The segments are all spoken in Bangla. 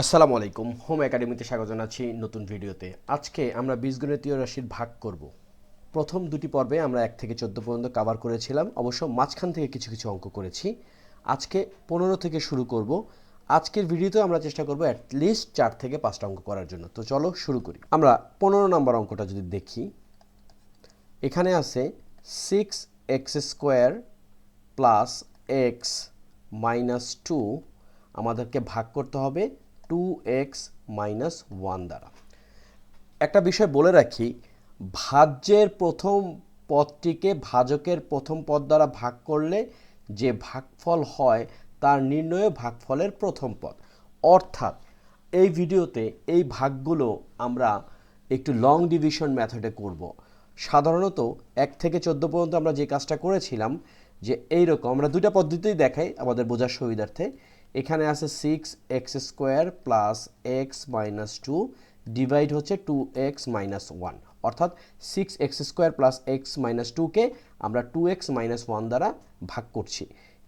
আসসালামু আলাইকুম। হোম একাডেমিতে স্বাগত জানাচ্ছি নতুন ভিডিওতে। আজকে আমরা বীজগণিতীয় রাশির ভাগ করব। প্রথম দুটি পর্বে আমরা এক থেকে চোদ্দ পর্যন্ত কভার করেছিলাম। অবশ্য মাঝখান থেকে কিছু কিছু অঙ্ক করেছি। আজকে পনেরো থেকে শুরু করব। আজকের ভিডিওতে আমরা চেষ্টা করব অ্যাটলিস্ট চার থেকে পাঁচটা অঙ্ক করার জন্য। তো চলো শুরু করি। আমরা পনেরো নম্বর অঙ্কটা যদি দেখি, এখানে আছে six x square plus x minus two আমাদেরকে ভাগ করতে হবে। টু এক্স মাইনাস ওয়ান দ্বারা। একটা বিষয় বলে রাখি, ভাজ্যের প্রথম পদটিকে ভাজকের প্রথম পদ দ্বারা ভাগ করলে যে ভাগফল হয়, তার নির্ণয় ভাগফলের প্রথম পদ। অর্থাৎ, এই ভিডিওতে এই ভাগগুলো আমরা একটু লং ডিভিশন মেথডে করব। সাধারণত এক থেকে চোদ্দ পর্যন্ত আমরা যে কাজটা করেছিলাম, যে এই রকম আমরা দুটা পদ্ধতিই দেখাই আমাদের বোঝার সুবিধার্থে। এখানে আছে six x square plus x minus two divide হচ্ছে টু এক্স মাইনাস ওয়ান অর্থাৎ six x square plus x minus টুকে আমরা টু এক্স মাইনাস ওয়ান দ্বারা ভাগ করছি।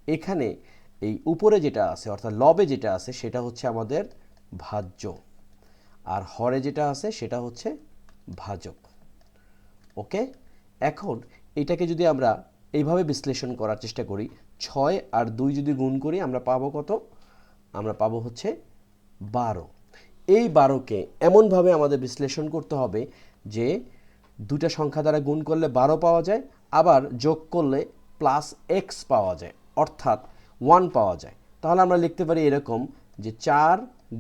এখানে এই উপরে যেটা আছে, অর্থাৎ লবে যেটা আছে, সেটা হচ্ছে আমাদের ভাজ্য। আর হরে যেটা আছে, সেটা হচ্ছে ভাজক। ওকে? এখন এটাকে যদি আমরা এইভাবে বিশ্লেষণ করার চেষ্টা করি, ছয় আর দুই যদি গুণ করি, আমরা পাবো কত? আমরা পাবো হচ্ছে বারো। এই বারোকে এমনভাবে আমাদের বিশ্লেষণ করতে হবে যে দুটা সংখ্যা দ্বারা গুণ করলে বারো পাওয়া যায়, আবার যোগ করলে প্লাস এক্স পাওয়া যায়, অর্থাৎ ওয়ান পাওয়া যায়। তাহলে আমরা লিখতে পারি এরকম যে চার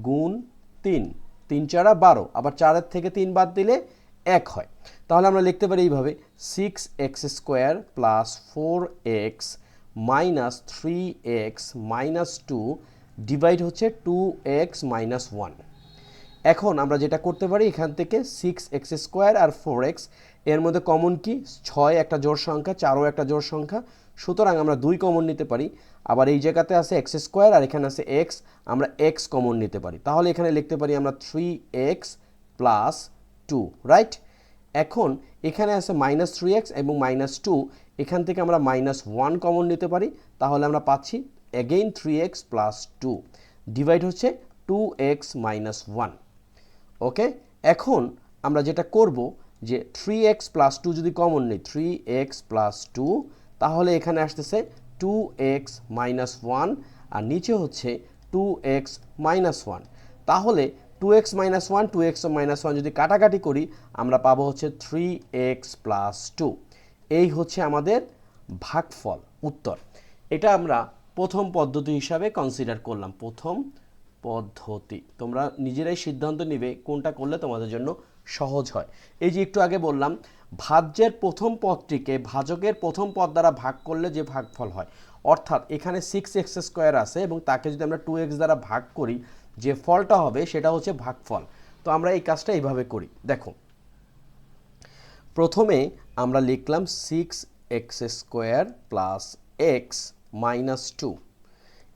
গুণ তিন তিন চারা বারো, আবার চারের থেকে তিন বাদ দিলে এক হয়। তাহলে আমরা লিখতে পারি এইভাবে six x square plus four x minus three x minus two divide হচ্ছে টু এক্স মাইনাস ওয়ান এখন আমরা যেটা করতে পারি, এখান থেকে সিক্স এক্স স্কোয়ার আর ফোর এক্সের মধ্যে কমন কি? ছয় একটা জোড় সংখ্যা, চারও একটা জোড় সংখ্যা। সুতরাং আমরা দুই কমন নিতে পারি। আবার এই জায়গাতে আছে এক্স স্কোয়ার আর এখানে আছে এক্স আমরা এক্স কমন নিতে পারি। তাহলে এখানে লিখতে পারি আমরা three x plus two right এখন এখানে আছে মাইনাস থ্রি এক্স এবং মাইনাস টু এখান থেকে আমরা মাইনাস ওয়ান কমন নিতে পারি। তাহলে আমরা পাচ্ছি again three x plus two divide হচ্ছে two x minus one okay এখন আমরা যেটা করব যে থ্রি এক্স প্লাস টু যদি কমন নেই থ্রি এক্স প্লাস টু তাহলে এখানে আসতেছে টু এক্স মাইনাস ওয়ান আর নিচে হচ্ছে টু এক্স মাইনাস ওয়ান তাহলে two x minus one two x minus one যদি কাটাকাটি করি, আমরা পাবো হচ্ছে থ্রি এক্স প্লাস টু এই হচ্ছে আমাদের ভাগফল, উত্তর। এটা আমরা প্রথম পদ্ধতি হিসাবে কনসিডার করলাম। প্রথম পদ্ধতি। তোমরা নিজেরাই সিদ্ধান্ত নিবে কোনটা করলে তোমাদের জন্য সহজ হয়। এই যে একটু আগে বললাম, ভাজ্যের প্রথম পদটিকে ভাজকের প্রথম পদ দ্বারা ভাগ করলে যে ভাগফল হয়, অর্থাৎ এখানে সিক্স এক্স স্কোয়ার আছে এবং তাকে যদি আমরা টু এক্স দ্বারা ভাগ করি, যে ফলটা হবে সেটা হচ্ছে ভাগফল। তো আমরা এই কাজটা এইভাবে করি। দেখো, প্রথমে আমরা লিখলাম six x square plus x minus two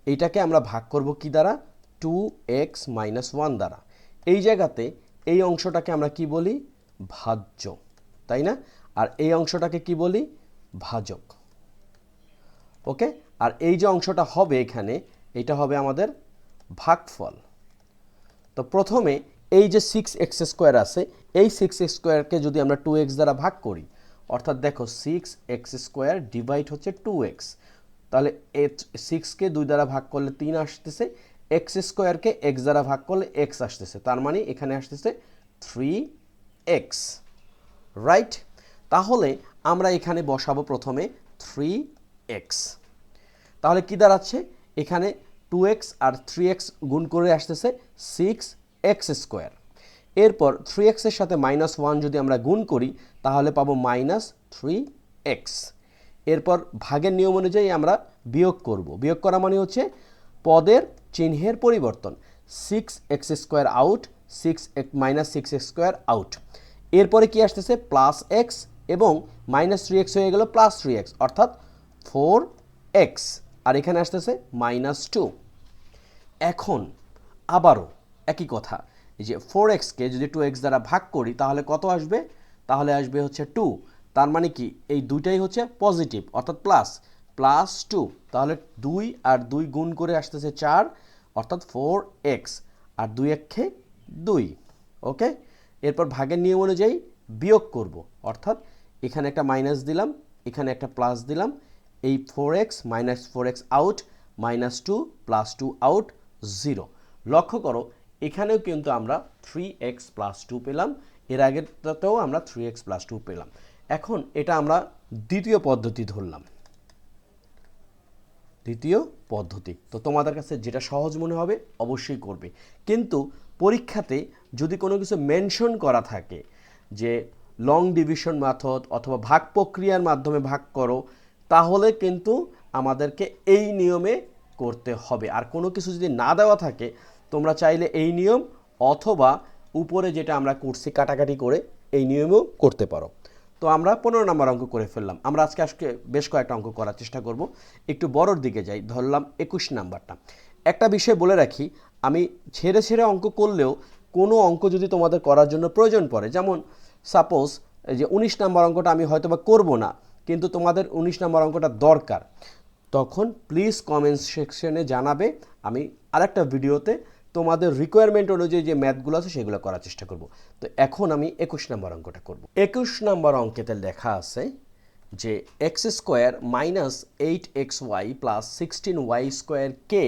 এইটাকে আমরা ভাগ করব কি দ্বারা? টু এক্স মাইনাস ওয়ান দ্বারা। এই জায়গাতে এই অংশটাকে আমরা কি বলি? ভাজ্য। তাই না? আর এই অংশটাকে কি বলি? ভাজক। ওকে? আর এই যে অংশটা হবে এখানে, এটা হবে আমাদের ভাগফল। তো প্রথমে এই যে সিক্স এক্স স্কোয়ার আছে, এই সিক্স এক্স স্কোয়ারকে যদি আমরা টু এক্স দ্বারা ভাগ করি, অর্থাৎ দেখো সিক্স এক্স স্কোয়ার ডিভাইড হচ্ছে টু এক্স তাহলে সিক্সকে দুই দ্বারা ভাগ করলে তিন আসতেছে এক্স স্কোয়ারকে এক্স দ্বারা ভাগ করলে এক্স আসতেছে, তার মানে এখানে আসতেছে থ্রি এক্স রাইট তাহলে আমরা এখানে বসাবো প্রথমে থ্রি এক্স তাহলে কী দাঁড়াচ্ছে? এখানে টু এক্স আর থ্রি এক্স গুণ করে আসতেছে সিক্স এক্স স্কোয়ার এরপর থ্রি এক্সের সাথে মাইনাস ওয়ান যদি আমরা গুণ করি, তাহলে পাবো মাইনাস থ্রি এক্স এরপর ভাগের নিয়ম অনুযায়ী আমরা বিয়োগ করব। বিয়োগ করা মানে হচ্ছে পদের চিহ্নের পরিবর্তন। Six x square out six minus six x square out এরপরে কি আসতেছে? প্লাস এক্স এবং মাইনাস থ্রি এক্স হয়ে গেল প্লাস থ্রি এক্স অর্থাৎ ফোর এক্স আর এখানে আসতেছে মাইনাস টু এখন আবারও একই কথা যে ফোর এক্সকে যদি টু এক্স দ্বারা ভাগ করি, তাহলে কত আসবে? তাহলে আসবে হচ্ছে টু তার মানে কি? এই দুইটাই হচ্ছে পজিটিভ অর্থাৎ প্লাস প্লাস টু তাহলে দুই আর দুই গুণ করে আসতেছে চার, অর্থাৎ ফোর এক্স আর দুই একে দুই ওকে এরপর ভাগের নিয়ম অনুযায়ী বিয়োগ করব, অর্থাৎ এখানে একটা মাইনাস দিলাম, এখানে একটা প্লাস দিলাম, এই four x minus four x out minus two plus two out zero লক্ষ্য করো, এখানেও কিন্তু আমরা থ্রি এক্স প্লাস টু পেলাম, এর আগেরটাতেও আমরা থ্রি এক্স প্লাস টু পেলাম। এখন এটা আমরা দ্বিতীয় পদ্ধতি ধরলাম। দ্বিতীয় পদ্ধতি। তো তোমাদের কাছে যেটা সহজ মনে হবে, অবশ্যই করবে। কিন্তু পরীক্ষাতে যদি কোনো কিছু মেনশন করা থাকে, যে লং ডিভিশন মেথড অথবা ভাগ প্রক্রিয়ার মাধ্যমে ভাগ করো, তাহলে কিন্তু আমাদেরকে এই নিয়মে করতে হবে। আর কোনো কিছু যদি না দেওয়া থাকে, তোমরা চাইলে এই নিয়ম অথবা উপরে যেটা আমরা করছি কাটাকাটি করে, এই নিয়মেও করতে পারো। তো আমরা পনেরো নম্বর অঙ্ক করে ফেললাম। আমরা আজকে আজকে বেশ কয়েকটা অঙ্ক করার চেষ্টা করব। একটু বড়র দিকে যাই, ধরলাম একুশ নাম্বারটা। একটা বিষয় বলে রাখি, আমি ছেড়ে ছেড়ে অঙ্ক করলেও কোনো অঙ্ক যদি তোমাদের করার জন্য প্রয়োজন পড়ে, যেমন সাপোজ যে উনিশ নম্বর অঙ্কটা আমি হয়তো বা করব না, কিন্তু তোমাদের উনিশ নম্বর অঙ্কটা দরকার, তখন প্লিজ কমেন্ট সেকশনে জানাবে। আমি আরেকটা ভিডিওতে তোমাদের রিকোয়ারমেন্ট অনুযায়ী যে ম্যাথগুলো আছে সেগুলো করার চেষ্টা করব। তো এখন আমি একুশ নম্বর অঙ্কটা করব। একুশ নম্বর অঙ্কেতে লেখা আছে যে x square minus eight x y plus sixteen y square কে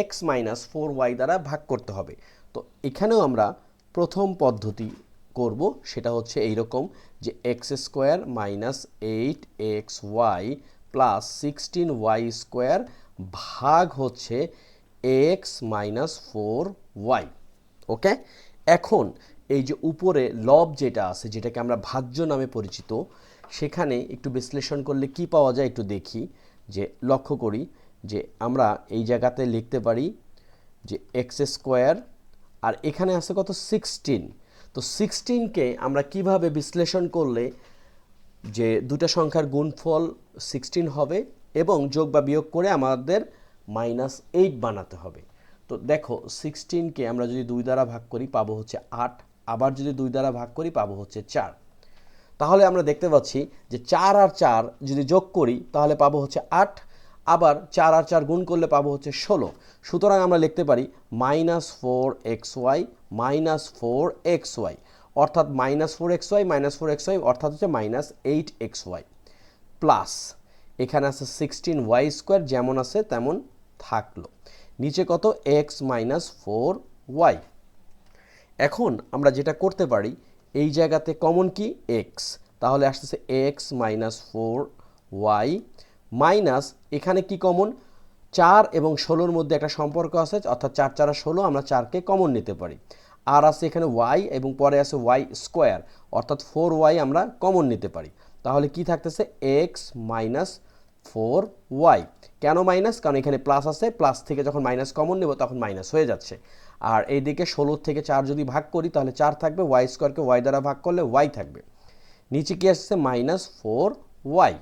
এক্স মাইনাস ফোর ওয়াই দ্বারা ভাগ করতে হবে। তো এখানেও আমরা প্রথম পদ্ধতি করব, সেটা হচ্ছে এইরকম যে x square minus eight x y plus sixteen y square ভাগ হচ্ছে x minus four y okay এখন এই যে উপরে লব যেটা আছে, যেটাকে আমরা ভাজ্য নামে পরিচিত, সেখানে একটু বিশ্লেষণ করলে কি পাওয়া যায় একটু দেখি, যে লক্ষ্য করি যে আমরা এই জায়গাতে লিখতে পারি যে এক্স স্কোয়ার আর এখানে আছে কত? সিক্সটিন তো সিক্সটিনকে আমরা কীভাবে বিশ্লেষণ করলে যে দুটো সংখ্যার গুণফল সিক্সটিন হবে এবং যোগ বা বিয়োগ করে আমাদের মাইনাস এইট বানাতে হবে। তো দেখো সিক্সটিনকে আমরা যদি দুই দ্বারা ভাগ করি, পাবো হচ্ছে আট। আবার যদি দুই দ্বারা ভাগ করি, পাবো হচ্ছে চার। তাহলে আমরা দেখতে পাচ্ছি যে চার আর চার যদি যোগ করি, তাহলে পাবো হচ্ছে আট। আবার চার আর চার গুণ করলে পাবো হচ্ছে ষোলো। সুতরাং আমরা লিখতে পারি minus four x y minus four x y. অর্থাৎ minus four x y, minus four x y, অর্থাৎ হচ্ছে minus eight x y. Plus এখানে আছে সিক্সটিন ওয়াই স্কোয়ার, যেমন আছে তেমন থাকল। নিচে কত? এক্স মাইনাস ফোর ওয়াই এখন আমরা যেটা করতে পারি, এই জায়গাতে কমন কি? এক্স তাহলে আসতেছে x minus four y minus এখানে কি কমন চার এবং ষোলোর মধ্যে একটা সম্পর্ক আছে, অর্থাৎ চার চারা ষোলো, আমরা চারকে কমন নিতে পারি। আর আছে এখানে ওয়াই এবং পরে আছে ওয়াই স্কোয়ার অর্থাৎ ফোর ওয়াই আমরা কমন নিতে পারি। তাহলে কি থাকতেছে? এক্স মাইনাস ফোর ওয়াই কেন মাইনাস কারণ এখানে প্লাস আছে প্লাস থেকে যখন মাইনাস কমন নেব তখন মাইনাস হয়ে যাচ্ছে। আর এইদিকে ষোলোর থেকে চার যদি ভাগ করি, তাহলে চার থাকবে ওয়াই স্কোয়ারকে ওয়াই দ্বারা ভাগ করলে ওয়াই থাকবে। নিচে কি আসছে? মাইনাস ফোর ওয়াই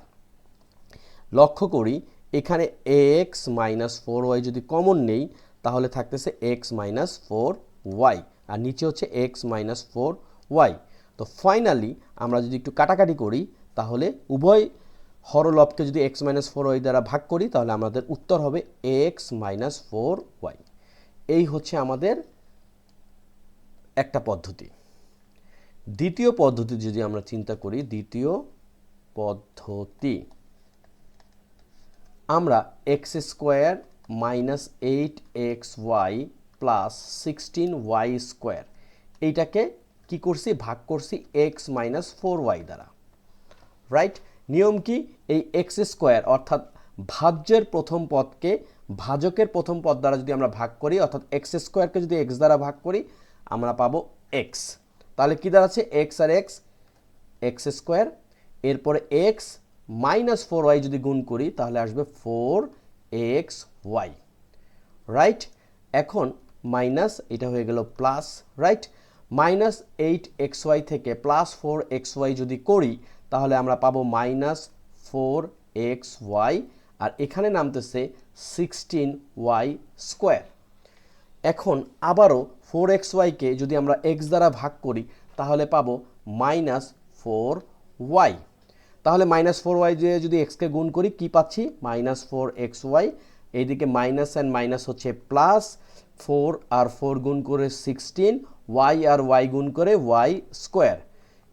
লক্ষ্য করি, এখানে এক্স মাইনাস ফোর ওয়াই যদি কমন নেই, তাহলে থাকতেছে এক্স মাইনাস ফোর ওয়াই আর নিচে হচ্ছে এক্স মাইনাস ফোর ওয়াই তো ফাইনালি আমরা যদি একটু কাটাকাটি করি, তাহলে উভয় হরলবকে যদি এক্স মাইনাস ফোর ওয়াই দ্বারা ভাগ করি, তাহলে আমাদের উত্তর হবে এক্স মাইনাস ফোর ওয়াই এই হচ্ছে আমাদের একটা পদ্ধতি। দ্বিতীয় পদ্ধতি যদি আমরা চিন্তা করি, দ্বিতীয় পদ্ধতি। আমরা x square minus eight x y plus sixteen y square এইটাকে কি করছি? ভাগ করছি এক্স মাইনাস ফোর ওয়াই দ্বারা। রাইট নিয়ম কি? এই এক্স স্কোয়ার অর্থাৎ ভাজ্যের প্রথম পদকে ভাজকের প্রথম পদ দ্বারা যদি আমরা ভাগ করি, অর্থাৎ এক্স স্কোয়ারকে যদি এক্স দ্বারা ভাগ করি, আমরা পাবো এক্স তাহলে কী দাঁড়াচ্ছে? এক্স আর এক্স এক্স স্কোয়ার এরপরে এক্স মাইনাস ফোর ওয়াই যদি গুণ করি, তাহলে আসবে ফোর এক্স ওয়াই রাইট এখন মাইনাস এটা হয়ে গেল plus right minus eight x y থেকে প্লাস ফোর এক্স ওয়াই যদি করি তাহলে আমরা পাবো মাইনাস ফোর এক্স ওয়াই আর এখানে নামতেছে সিক্সটিন ওয়াই স্কোয়ার এখন আবারও ফোর এক্স ওয়াইকে যদি আমরা এক্স দ্বারা ভাগ করি, তাহলে পাবো মাইনাস ফোর ওয়াই তাহলে মাইনাস ফোর ওয়াই দিয়ে যদি এক্সকে গুণ করি, কি পাচ্ছি? মাইনাস ফোর এক্স ওয়াই এইদিকে মাইনাস অ্যান্ড মাইনাস হচ্ছে প্লাস ফোর আর ফোর গুণ করে সিক্সটিন ওয়াই আর ওয়াই গুণ করে ওয়াই স্কোয়ার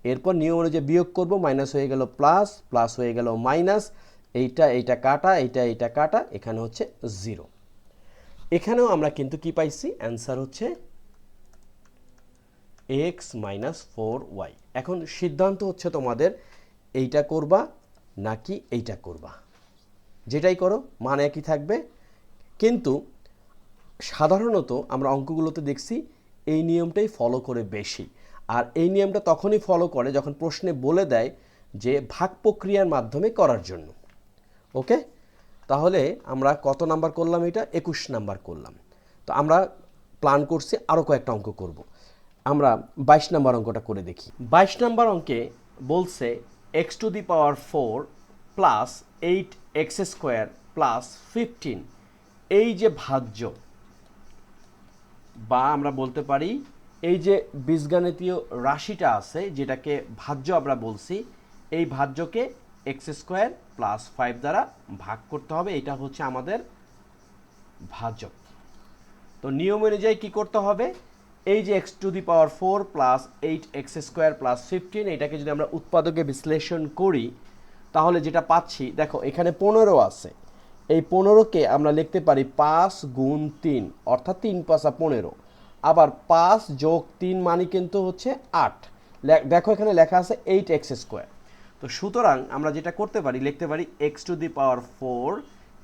এরপর নিয়ম অনুযায়ী বিয়োগ করব মাইনাস হয়ে গেল প্লাস প্লাস হয়ে গেল মাইনাস এইটা এইটা কাটা, এইটা এইটা কাটা, এখানে হচ্ছে জিরো এখানেও আমরা কিন্তু কি পাইছি? অ্যান্সার হচ্ছে এক্স মাইনাস ফোর ওয়াই এখন সিদ্ধান্ত হচ্ছে তোমাদের এইটা করবা নাকি এইটা করবা। যেটাই করো মানে একই থাকবে। কিন্তু সাধারণত আমরা অঙ্কগুলোতে দেখছি এই নিয়মটাই ফলো করে বেশি। আর এই নিয়মটা তখনই ফলো করে যখন প্রশ্নে বলে দেয় যে ভাগ প্রক্রিয়ার মাধ্যমে করার জন্য। ওকে তাহলে আমরা কত নাম্বার করলাম এটা? একুশ নাম্বার করলাম। তো আমরা প্ল্যান করছি আরও কয়েকটা অঙ্ক করব। আমরা বাইশ নাম্বার অঙ্কটা করে দেখি। বাইশ নাম্বার অঙ্কে বলছে x to the power four plus eight x square plus fifteen এই যে ভাজ্য, বা আমরা বলতে পারি এই যে বীজগাণিতীয় রাশিটা আছে, যেটাকে ভাজ্য আমরা বলছি, এই ভাজ্যকে এক্স স্কোয়ার প্লাস ফাইভ দ্বারা ভাগ করতে হবে। এটা হচ্ছে আমাদের ভাজক তো নিয়ম অনুযায়ী কী করতে হবে? এই যে x to the power four plus eight x square plus fifteen, এটাকে যদি আমরা উৎপাদকে বিশ্লেষণ করি, তাহলে যেটা পাচ্ছি, দেখো এখানে পনেরো আছে। এই পনেরোকে আমরা লিখতে পারি পাঁচ গুণ তিন, অর্থাৎ তিন পাঁচা পনেরো। আবার পাঁচ যোগ তিন মানে কিন্তু হচ্ছে আট। দেখো এখানে লেখা আছে এইট এক্স স্কোয়ার। তো সুতরাং আমরা যেটা করতে পারি, লিখতে পারি x to the power four,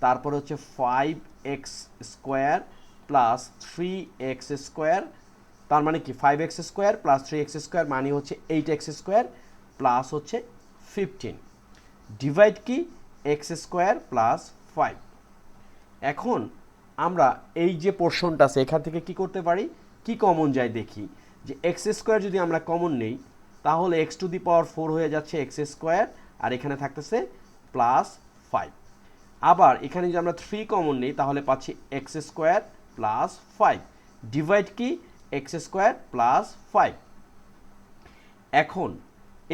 তারপর হচ্ছে five x square plus three x square, তার মানে কি? Five x square plus three x square মানে হচ্ছে এইট এক্স স্কোয়ার প্লাস হচ্ছে ফিফটিন। ডিভাইড কি? X square plus five. এখন আমরা এই যে পোর্শনটা আছে, এখান থেকে কি করতে পারি? কি কমন যায় দেখি? যে এক্স স্কোয়ার যদি আমরা কমন নেই, তাহলে x to the power four হয়ে যাচ্ছে এক্স স্কোয়ার আর এখানে থাকতেছে প্লাস ফাইভ আবার এখানে যদি আমরা থ্রি কমন নিই, তাহলে পাচ্ছি x square plus five divide কি? এক্স স্কোয়ার প্লাস ফাইভ এখন,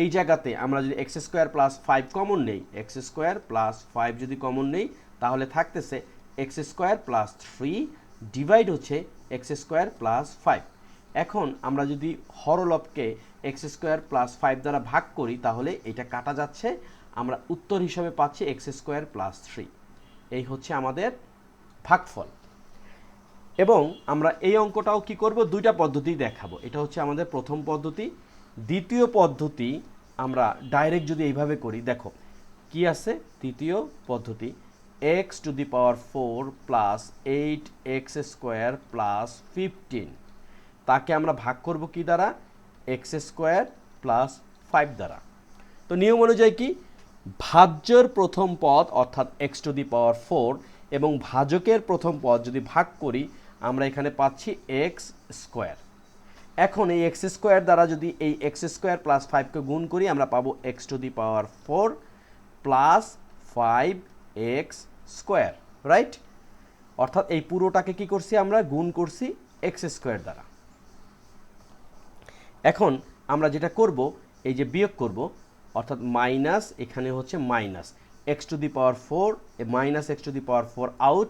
এই জায়গাতে আমরা যদি x square plus five common নেই এক্স স্কোয়ার প্লাস ফাইভ যদি কমন নেই, তাহলে থাকতেছে x square plus three divide হচ্ছে এক্স স্কোয়ার প্লাস ফাইভ এখন আমরা যদি হরলবকে এক্স স্কোয়ার প্লাস ফাইভ দ্বারা ভাগ করি, তাহলে এটা কাটা যাচ্ছে। আমরা উত্তর হিসাবে পাচ্ছি এক্স স্কোয়ার প্লাস থ্রি এই হচ্ছে আমাদের ভাগফল। এবং আমরা এই অঙ্কটাও কি করব? দুইটা পদ্ধতি দেখাবো। এটা হচ্ছে আমাদের প্রথম পদ্ধতি। দ্বিতীয় পদ্ধতি আমরা ডাইরেক্ট যদি এইভাবে করি, দেখো, কি আছে? তৃতীয় পদ্ধতি। X to the power four plus eight x square plus fifteen তাকে আমরা ভাগ করব কি দ্বারা? এক্স স্কোয়ার প্লাস ফাইভ দ্বারা। তো নিয়ম অনুযায়ী কি? ভাজ্যের প্রথম পদ অর্থাৎ x to the power four এবং ভাজকের প্রথম পদ যদি ভাগ করি, আমরা এখানে পাচ্ছি এক্স স্কোয়ার এখন এই এক্স স্কোয়ার দ্বারা যদি এই এক্স স্কোয়ার প্লাস ফাইভকে গুণ করি, আমরা পাবো x to the power four plus five x square right অর্থাৎ এই পুরোটাকে কি করছি আমরা? গুণ করছি এক্স স্কোয়ার দ্বারা। এখন আমরা যেটা করব, এই যে বিয়োগ করব, অর্থাৎ মাইনাস এখানে হচ্ছে minus. X to the power four minus x to the power four out,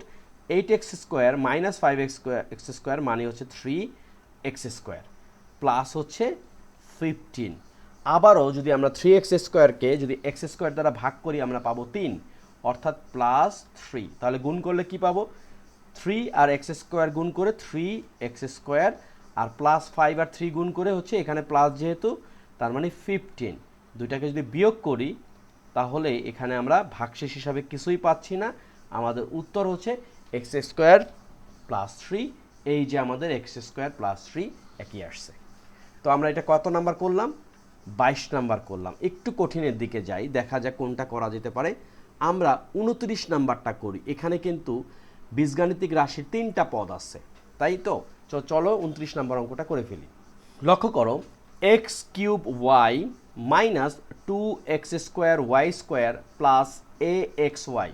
eight x square minus five x square x square মানে হচ্ছে থ্রি এক্স স্কোয়ার, প্লাস হচ্ছে ফিফটিন। আবারও যদি আমরা থ্রি এক্স স্কোয়ারকে যদি এক্স স্কোয়ার দ্বারা ভাগ করি, আমরা পাবো তিন। অর্থাৎ প্লাস থ্রি তাহলে গুণ করলে কি পাবো? থ্রি আর এক্স স্কোয়ার গুণ করে থ্রি এক্স স্কোয়ার আর প্লাস ফাইভ আর থ্রি গুণ করে হচ্ছে এখানে প্লাস যেহেতু, তার মানে ফিফটিন দুইটাকে যদি বিয়োগ করি, তাহলে এখানে আমরা ভাগশেষ হিসাবে কিছুই পাচ্ছি না। আমাদের উত্তর হচ্ছে এক্স স্কোয়ার প্লাস থ্রি এই যে আমাদের এক্স স্কোয়ার প্লাস থ্রি একই আসছে। তো আমরা এটা কত নাম্বার করলাম? বাইশ নাম্বার করলাম। একটু কঠিনের দিকে যাই, দেখা যাক কোনটা করা যেতে পারে। আমরা উনত্রিশ নাম্বারটা করি। এখানে কিন্তু বীজগাণিতিক রাশির তিনটা পদ আছে। তাই তো? চলো উনত্রিশ নাম্বার অঙ্কটা করে ফেলি। লক্ষ্য করো x cube y minus two x square y square plus a x y.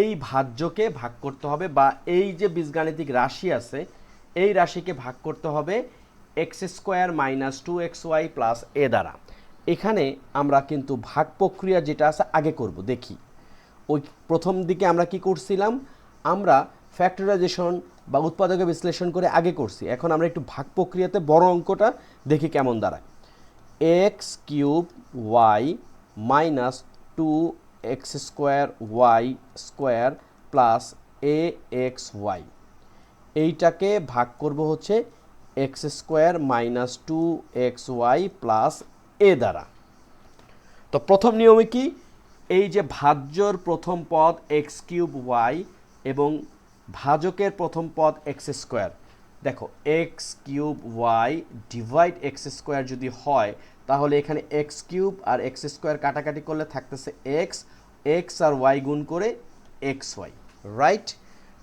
এই ভাজ্যকে ভাগ করতে হবে বা এই যে বীজগাণিতিক রাশি আছে, এই রাশিকে ভাগ করতে হবে x square minus two x y plus a দ্বারা। এখানে আমরা কিন্তু ভাগ প্রক্রিয়া যেটা আছে, আগে করব, দেখি। ওই প্রথম দিকে আমরা কি করছিলাম? আমরা ফ্যাক্টরাইজেশন বা উৎপাদকে বিশ্লেষণ করে আগে করছি। এখন আমরা একটু ভাগ প্রক্রিয়াতে বড় অঙ্কটা দেখি কেমন দাঁড়ায়। X cube y minus two x square y square plus a x y এইটাকে ভাগ করব হচ্ছে x square minus two x y plus a দ্বারা। তো প্রথম নিয়মে কি? এই যে ভাজ্যর প্রথম পদ এক্স কিউব ওয়াই এবং ভাজকের প্রথম পদ এক্স স্কোয়ার, দেখো x cube y divide x square যদি হয়, তাহলে এখানে এক্স কিউব আর এক্স স্কোয়ার কাটাকাটি করলে থাকতেছে এক্স এক্স আর ওয়াই গুণ করে এক্স ওয়াই রাইট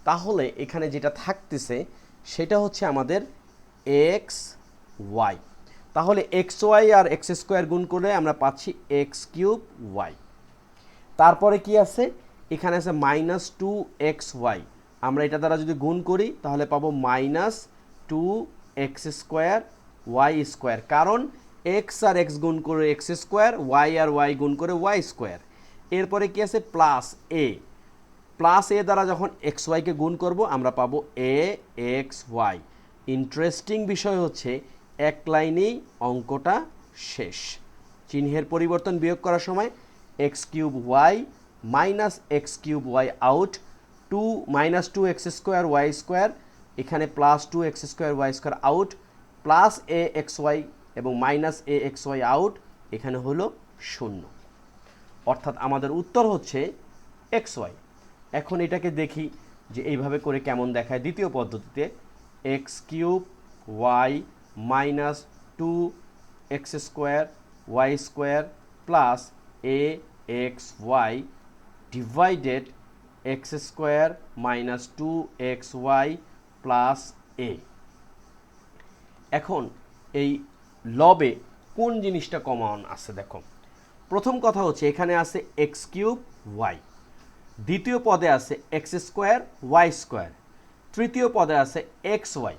তাহলে এখানে যেটা থাকতেছে, সেটা হচ্ছে আমাদের এক্স ওয়াই তাহলে এক্স ওয়াই আর এক্স স্কোয়ার গুণ করে আমরা পাচ্ছি এক্স কিউব ওয়াই তারপরে কি আছে? এখানে আছে মাইনাস টু এক্স ওয়াই আমরা এটা দ্বারা যদি গুণ করি, তাহলে পাবো minus two x square y square কারণ এক্স আর এক্স গুণ করে এক্স স্কোয়ার ওয়াই আর ওয়াই গুণ করে ওয়াই স্কোয়ার এরপরে কি আছে? প্লাস এ প্লাস এ দ্বারা যখন এক্স ওয়াইকে গুণ করব, আমরা পাবো এ এক্স ওয়াই ইন্টারেস্টিং বিষয় হচ্ছে, এক লাইনেই অঙ্কটা শেষ। চিহ্নের পরিবর্তন বিয়োগ করার সময় x cube y minus x cube y out two minus two x square y square এখানে plus two x square y square out plus a x y এবং minus a x y out এখানে হলো শূন্য। অর্থাৎ আমাদের উত্তর হচ্ছে এক্স ওয়াই এখন এটাকে দেখি যে এইভাবে করে কেমন দেখায় দ্বিতীয় পদ্ধতিতে। X cube y minus two x square y square plus a x y divided x square minus two x y plus a এখন এই লবে কোন জিনিসটা কমন আছে দেখো। প্রথম কথা হচ্ছে এখানে আছে এক্স কিউব ওয়াই দ্বিতীয় পদে আছে এক্স স্কোয়ার ওয়াই স্কোয়ার তৃতীয় পদে আছে এক্স ওয়াই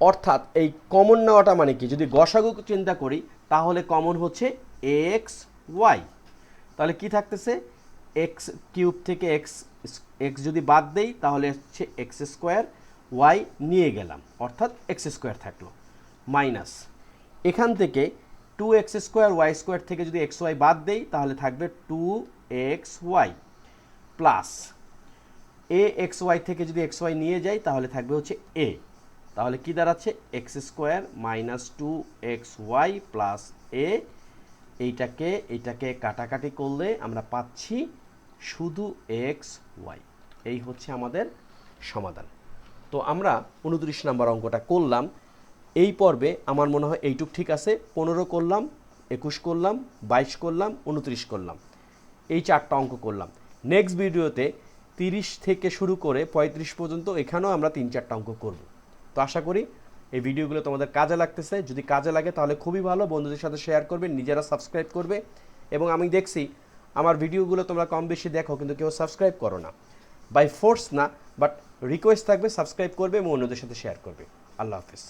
অর্থাৎ এই কমন নেওয়াটা মানে কি? যদি গসাগু চিন্তা করি, তাহলে কমন হচ্ছে এক্স ওয়াই তাহলে কি থাকতেছে? এক্স কিউব থেকে এক্স এক্স যদি বাদ দেই, তাহলে হচ্ছে এক্স স্কোয়ার ওয়াই নিয়ে গেলাম, অর্থাৎ এক্স স্কোয়ার থাকল মাইনাস এখান থেকে two x square y square থেকে যদি এক্স ওয়াই বাদ দেই, তাহলে থাকবে two x y plus a x y থেকে যদি এক্স ওয়াই নিয়ে যাই, তাহলে থাকবে হচ্ছে এ তাহলে কি দাঁড়াচ্ছে? X square minus two x y plus a এইটাকে এইটাকে কাটাকাটি করলে আমরা পাচ্ছি শুধু এক্স ওয়াই এই হচ্ছে আমাদের সমাধান। তো আমরা উনত্রিশ নম্বর অঙ্কটা করলাম। এই পর্বে আমার মনে হয় এইটুক ঠিক আছে। পনেরো করলাম, একুশ করলাম, বাইশ করলাম, উনত্রিশ করলাম। এই চারটা অঙ্ক করলাম। নেক্সট ভিডিওতে তিরিশ থেকে শুরু করে পঁয়ত্রিশ পর্যন্ত এখানেও আমরা তিন চারটা অঙ্ক করব। তো আশা করি এই ভিডিওগুলো তোমাদের কাজে লাগতেছে। যদি কাজে লাগে তাহলে খুবই ভালো, বন্ধুদের সাথে শেয়ার করবে, নিজেরা সাবস্ক্রাইব করবে এবং আমি দেখছি আমার ভিডিওগুলো তোমরা কম বেশি দেখো, কিন্তু কেউ সাবস্ক্রাইব করো না। বাই ফোর্স না বাট রিকোয়েস্ট থাকবে সাবস্ক্রাইব করবে এবং অন্যদের সাথে শেয়ার করবে। আল্লাহ হাফিজ।